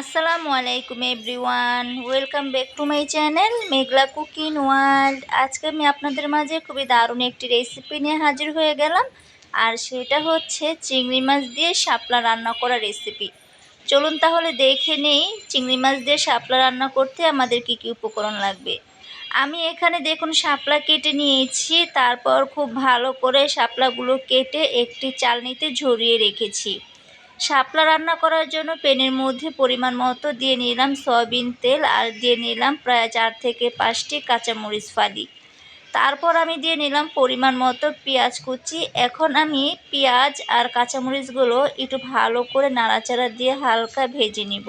আসসালামু আলাইকুম everyone, welcome back to my channel Meghla cooking world. আজকে আমি আপনাদের মাঝে খুবই দারুণ একটি রেসিপি নিয়ে হাজির হয়ে গেলাম, আর সেটা হচ্ছে চিংড়ি মাছ দিয়ে শাপলা রান্না করা রেসিপি। চলুন তাহলে দেখে নেই চিংড়ি মাছ দিয়ে শাপলা রান্না করতে আমাদের কি কি উপকরণ লাগবে। আমি এখানে দেখুন শাপলা কেটে নিয়েছি, তারপর খুব ভালো করে শাপলাগুলো কেটে একটি চালনিতে ঝরিয়ে রেখেছি। শাপলা রান্না করার জন্য প্যানের মধ্যে পরিমাণ মতো দিয়ে নিলাম সয়াবিন তেল আর দিয়ে নিলাম প্রায় চার থেকে পাঁচটি কাঁচামরিচ ফালি। তারপর আমি দিয়ে নিলাম পরিমাণ মতো পেঁয়াজ কুচি। এখন আমি পেঁয়াজ আর কাঁচামরিচগুলো একটু ভালো করে নাড়াচাড়া দিয়ে হালকা ভেজে নিব।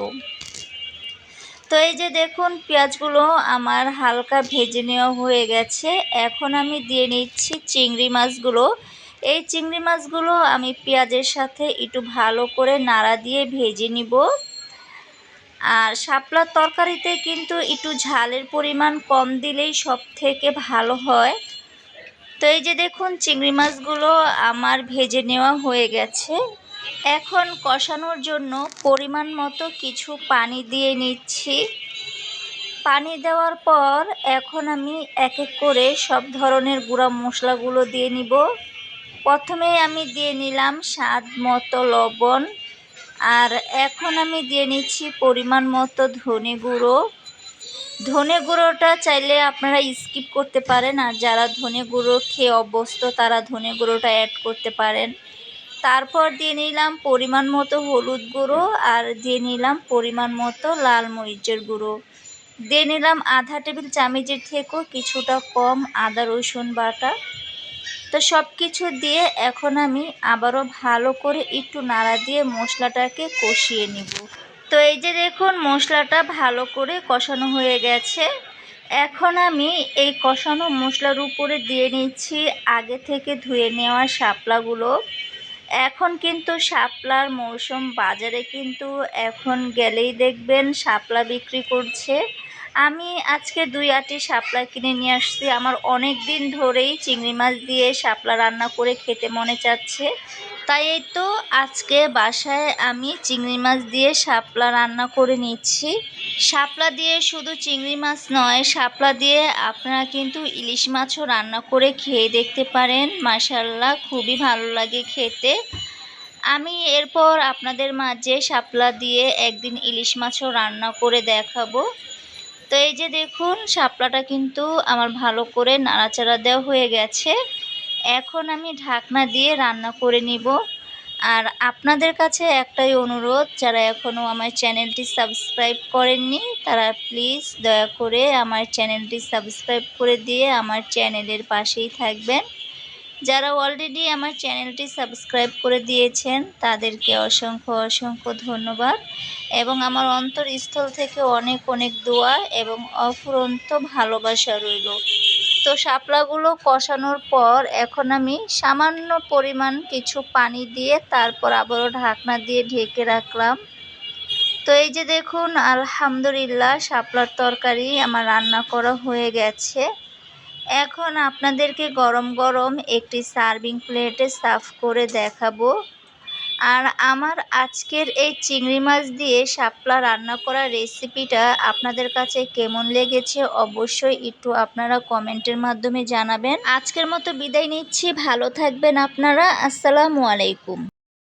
তো এই যে দেখুন পেঁয়াজগুলো আমার হালকা ভেজে নেওয়া হয়ে গেছে। এখন আমি দিয়ে নিচ্ছি চিংড়ি মাছগুলো। এই চিংড়ি মাছগুলো আমি পেঁয়াজের সাথে একটু ভালো করে নাড়া দিয়ে ভেজে নিব। আর শাপলার তরকারিতে কিন্তু একটু ঝালের পরিমাণ কম দিলেই সব থেকে ভালো হয়। তো এই যে দেখুন, চিংড়ি মাছগুলো আমার ভেজে নেওয়া হয়ে গেছে। এখন কষানোর জন্য পরিমাণ মতো কিছু পানি দিয়ে নিচ্ছি। পানি দেওয়ার পর এখন আমি এক এক করে সব ধরনের গুঁড়া মশলাগুলো দিয়ে নিব। প্রথমে আমি দিয়ে নিলাম স্বাদ মতো লবণ, আর এখন আমি দিয়ে নিচ্ছি পরিমাণ মতো ধনে গুঁড়ো। ধনে গুঁড়োটা চাইলে আপনারা স্কিপ করতে পারেন, আর যারা ধনে গুঁড়ো খেয়ে অভ্যস্ত তারা ধনে গুঁড়োটা অ্যাড করতে পারেন। তারপর দিয়ে নিলাম পরিমাণ মতো হলুদ গুঁড়ো, আর দিয়ে নিলাম পরিমাণ মতো লাল মরিচের গুঁড়ো। দিয়ে নিলাম আধা টেবিল চামচের থেকেও কিছুটা কম আদা রসুন বাটা। তো সব কিছু দিয়ে এখন আমি আবারও ভালো করে একটু নাড়া দিয়ে মশলাটাকে কষিয়ে নিব। তো এই যে দেখুন, মশলাটা ভালো করে কষানো হয়ে গেছে। এখন আমি এই কষানো মশলার উপরে দিয়ে নিচ্ছি আগে থেকে ধুয়ে নেওয়া শাপলাগুলো। এখন কিন্তু শাপলার মৌসুম বাজারে কিন্তু এখন গেলেই দেখবেন শাপলা বিক্রি করছে। আমি আজকে দুই আটি শাপলা কিনে নিয়ে আসছি। আমার অনেক দিন ধরেই চিংড়ি মাছ দিয়ে শাপলা রান্না করে খেতে মনে চাচ্ছে। তাই এই তো আজকে বাসায় আমি চিংড়ি মাছ দিয়ে শাপলা রান্না করে নিচ্ছি। শাপলা দিয়ে শুধু চিংড়ি মাছ নয়, শাপলা দিয়ে আপনারা কিন্তু ইলিশ মাছও রান্না করে খেয়ে দেখতে পারেন। মাসাল্লাহ খুবই ভালো লাগে খেতে। আমি এরপর আপনাদের মাঝে শাপলা দিয়ে একদিন ইলিশ মাছও রান্না করে দেখাবো। তো এই যে দেখুন, শাপলাটা কিন্তু আমার ভালো করে নাড়াচাড়া দেওয়া হয়ে গেছে। এখন আমি ঢাকনা দিয়ে রান্না করে নিব। আর আপনাদের কাছে একটাই অনুরোধ, যারা এখনও আমার চ্যানেলটি সাবস্ক্রাইব করেননি, তারা প্লিজ দয়া করে আমার চ্যানেলটি সাবস্ক্রাইব করে দিয়ে আমার চ্যানেলের পাশেই থাকবেন। যারা অলরেডি আমার চ্যানেলটি সাবস্ক্রাইব করে দিয়েছেন, তাদেরকে অসংখ্য অসংখ্য ধন্যবাদ। এবং আমার অন্তরস্থল থেকে অনেক অনেক দোয়া এবং অফুরন্ত ভালোবাসা রইল। তো শাপলাগুলো কষানোর পর এখন আমি সামান্য পরিমাণ কিছু পানি দিয়ে তারপর আবারও ঢাকনা দিয়ে ঢেকে রাখলাম। তো এই যে দেখুন, আলহামদুলিল্লাহ, শাপলার তরকারি আমার রান্না করা হয়ে গেছে। এখন আপনাদেরকে গরম গরম একটি সার্ভিং প্লেটে সার্ভ করে দেখাবো। আর আমার আজকের এই চিংড়ি মাছ দিয়ে শাপলা রান্না করা রেসিপিটা আপনাদের কাছে কেমন লেগেছে অবশ্যই একটু আপনারা কমেন্টের মাধ্যমে জানাবেন। আজকের মতো বিদায় নিচ্ছি, ভালো থাকবেন আপনারা, আসসালামু আলাইকুম।